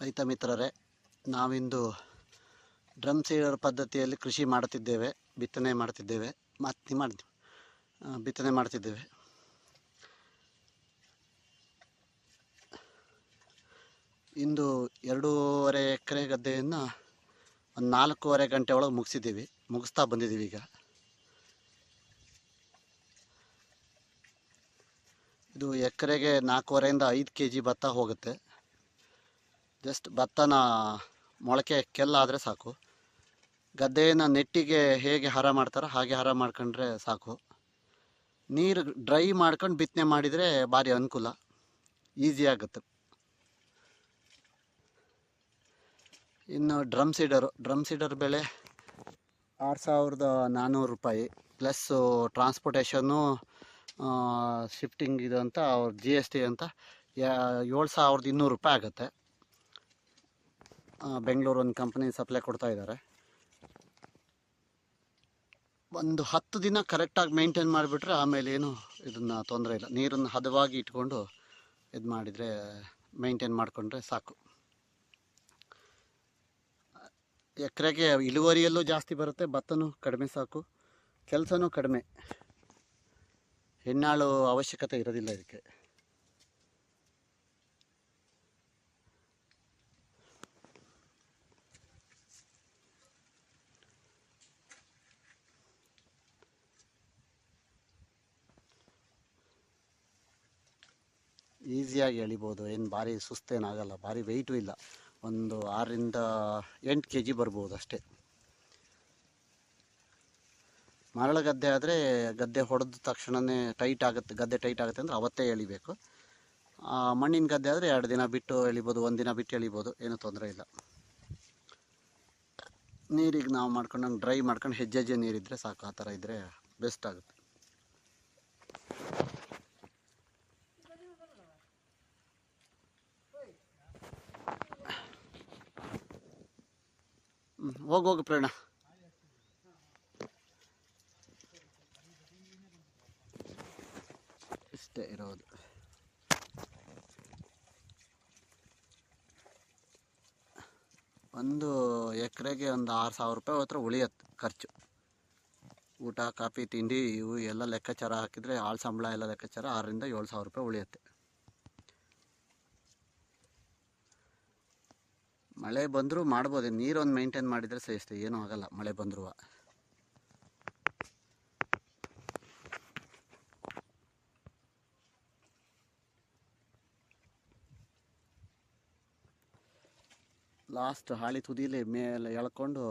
ರೈತ ಮಿತ್ರರೇ, ನಾವಿಂದು ಡ್ರಮ್ ಸೀಡರ್ ಪದ್ಧತಿಯಲ್ಲಿ ಕೃಷಿ ಮಾಡುತ್ತಿದ್ದೇವೆ, ಬಿತ್ತನೆ ಮಾಡ್ತಿದ್ದೇವೆ ಮತ್ತೆ ಮಾಡಿ ಬಿತ್ತನೆ ಮಾಡ್ತಿದ್ದೇವೆ ಇಂದು ಎರಡೂವರೆ ಎಕರೆ ಗದ್ದೆಯನ್ನು ಒಂದು ನಾಲ್ಕೂವರೆ ಗಂಟೆ ಒಳಗೆ ಮುಗಿಸಿದ್ದೀವಿ, ಮುಗಿಸ್ತಾ ಬಂದಿದ್ದೀವಿ ಈಗ. ಇದು ಎಕರೆಗೆ ನಾಲ್ಕೂವರೆಯಿಂದ ಐದು ಕೆ ಜಿ ಭತ್ತ ಹೋಗುತ್ತೆ. ಜಸ್ಟ್ ಭತ್ತನ ಮೊಳಕೆ ಕೆಲ್ಲಾದರೆ ಸಾಕು. ಗದ್ದೆಯನ್ನು ನೆಟ್ಟಿಗೆ ಹೇಗೆ ಹರ ಮಾಡ್ತಾರೋ ಹಾಗೆ ಹರ ಮಾಡ್ಕೊಂಡ್ರೆ ಸಾಕು. ನೀರು ಡ್ರೈ ಮಾಡ್ಕೊಂಡು ಬಿತ್ತನೆ ಮಾಡಿದರೆ ಭಾರಿ ಅನುಕೂಲ. ಈಸಿ ಆಗುತ್ತೆ. ಇನ್ನು ಡ್ರಮ್ ಸೀಡರು. ಡ್ರಮ್ ಸೀಡರ್ ಬೆಲೆ ಆರು ಸಾವಿರದ ನಾನ್ನೂರು ರೂಪಾಯಿ. ಪ್ಲಸ್ಸು ಟ್ರಾನ್ಸ್ಪೋರ್ಟೇಷನ್ನು ಶಿಫ್ಟಿಂಗ್ ಇದು ಅಂತ, ಅವ್ರ ಜಿ ಎಸ್ ಟಿ ಅಂತ ಏಳು ಸಾವಿರದ ಇನ್ನೂರು ರೂಪಾಯಿ ಆಗುತ್ತೆ. ಬೆಂಗಳೂರು ಒಂದು ಕಂಪ್ನಿ ಸಪ್ಲೈ ಕೊಡ್ತಾ ಇದ್ದಾರೆ ಒಂದು ಹತ್ತು ದಿನ ಕರೆಕ್ಟಾಗಿ ಮೇಂಟೈನ್ ಮಾಡಿಬಿಟ್ರೆ ಆಮೇಲೆ ಏನು ಇದನ್ನು ತೊಂದರೆ ಇಲ್ಲ. ನೀರನ್ನು ಹದವಾಗಿ ಇಟ್ಕೊಂಡು ಇದು ಮಾಡಿದರೆ ಮೇಂಟೈನ್ ಮಾಡಿಕೊಂಡ್ರೆ ಸಾಕು. ಎಕರೆಗೆ ಇಳುವರಿಯಲ್ಲೂ ಜಾಸ್ತಿ ಬರುತ್ತೆ, ಭತ್ತನೂ ಕಡಿಮೆ ಸಾಕು, ಕೆಲಸನೂ ಕಡಿಮೆ. ಹೆಣ್ಣಾಳು ಅವಶ್ಯಕತೆ ಇರೋದಿಲ್ಲ ಇದಕ್ಕೆ. ಈಸಿಯಾಗಿ ಎಳಿಬೋದು. ಏನು ಭಾರಿ ಸುಸ್ತೇನಾಗಲ್ಲ ಭಾರಿ ವೆಯ್ಟು ಇಲ್ಲ. ಒಂದು ಆರರಿಂದ ಎಂಟು ಕೆ ಜಿ ಬರ್ಬೋದು ಅಷ್ಟೇ. ಮರಳ ಗದ್ದೆ ಆದರೆ ಗದ್ದೆ ಹೊಡೆದ ತಕ್ಷಣವೇ ಟೈಟ್ ಆಗುತ್ತೆ, ಗದ್ದೆ ಟೈಟ್ ಆಗುತ್ತೆ ಅಂದರೆ ಅವತ್ತೇ ಎಳಿಬೇಕು. ಮಣ್ಣಿನ ಗದ್ದೆ ಆದರೆ ಎರಡು ದಿನ ಬಿಟ್ಟು ಎಳಿಬೋದು, ಒಂದು ದಿನ ಬಿಟ್ಟು ಎಳಿಬೋದು, ಏನೂ ತೊಂದರೆ ಇಲ್ಲ. ನೀರಿಗೆ ನಾವು ಮಾಡ್ಕೊಂಡು ಡ್ರೈ ಮಾಡ್ಕೊಂಡು ಹೆಜ್ಜೆ ಹೆಜ್ಜೆ ನೀರಿದ್ದರೆ ಸಾಕು, ಆ ಥರ ಇದ್ದರೆ ಬೆಸ್ಟ್ ಆಗುತ್ತೆ. ಹ್ಮ್, ಹೋಗು ಹೋಗು ಪ್ರೇರಣ ಇಷ್ಟೇ ಇರೋದು. ಒಂದು ಎಕರೆಗೆ ಒಂದು ಆರು ಸಾವಿರ ರೂಪಾಯಿ ಹತ್ರ ಉಳಿಯತ್ತೆ ಖರ್ಚು. ಊಟ ಕಾಫಿ ತಿಂಡಿ ಇವು ಎಲ್ಲ ಲೆಕ್ಕಾಚಾರ ಹಾಕಿದರೆ ಆಳು ಸಂಬಳ ಎಲ್ಲ ಲೆಕ್ಕಾಚಾರ ಆರರಿಂದ ಏಳು ಸಾವಿರ ರೂಪಾಯಿ ಉಳಿಯುತ್ತೆ. ಮಳೆ ಬಂದರೂ ಮಾಡ್ಬೋದು. ನೀರೊಂದು ಮೇಂಟೈನ್ ಮಾಡಿದರೆ ಸಹ ಅಷ್ಟೇ. ಏನೂ ಆಗಲ್ಲ ಮಳೆ ಬಂದರೂ. ಲಾಸ್ಟ್ ಹಾಳಿ ತುದಿಲಿ ಮೇಲೆ ಎಳ್ಕೊಂಡು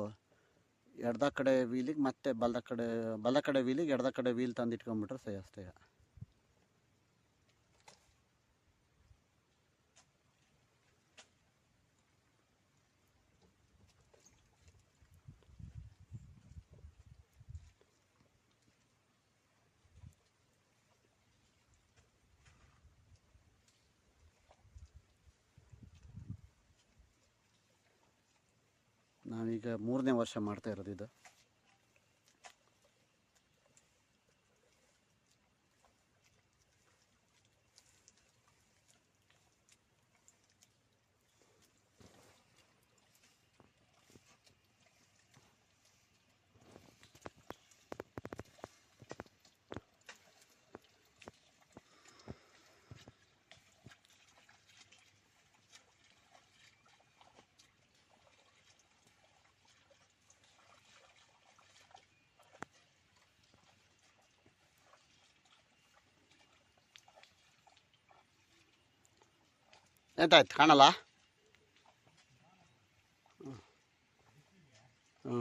ಎಡ್ದ ಕಡೆ ವೀಲಿಗೆ ಮತ್ತೆ ಬಲದ ಕಡೆ ಬಲ ಕಡೆ ವೀಲಿಗೆ ಎಡ್ದ ಕಡೆ ವೀಲ್ ತಂದು ಇಟ್ಕೊಂಡ್ಬಿಟ್ರೆ ಅಷ್ಟೇ. ನಾವೀಗ ಮೂರನೇ ವರ್ಷ ಮಾಡ್ತಾ ಇರೋದು ಇದು. ಎಂತಾಯ್ತು ಕಾಣಲ್ಲ ಹ್ಞೂ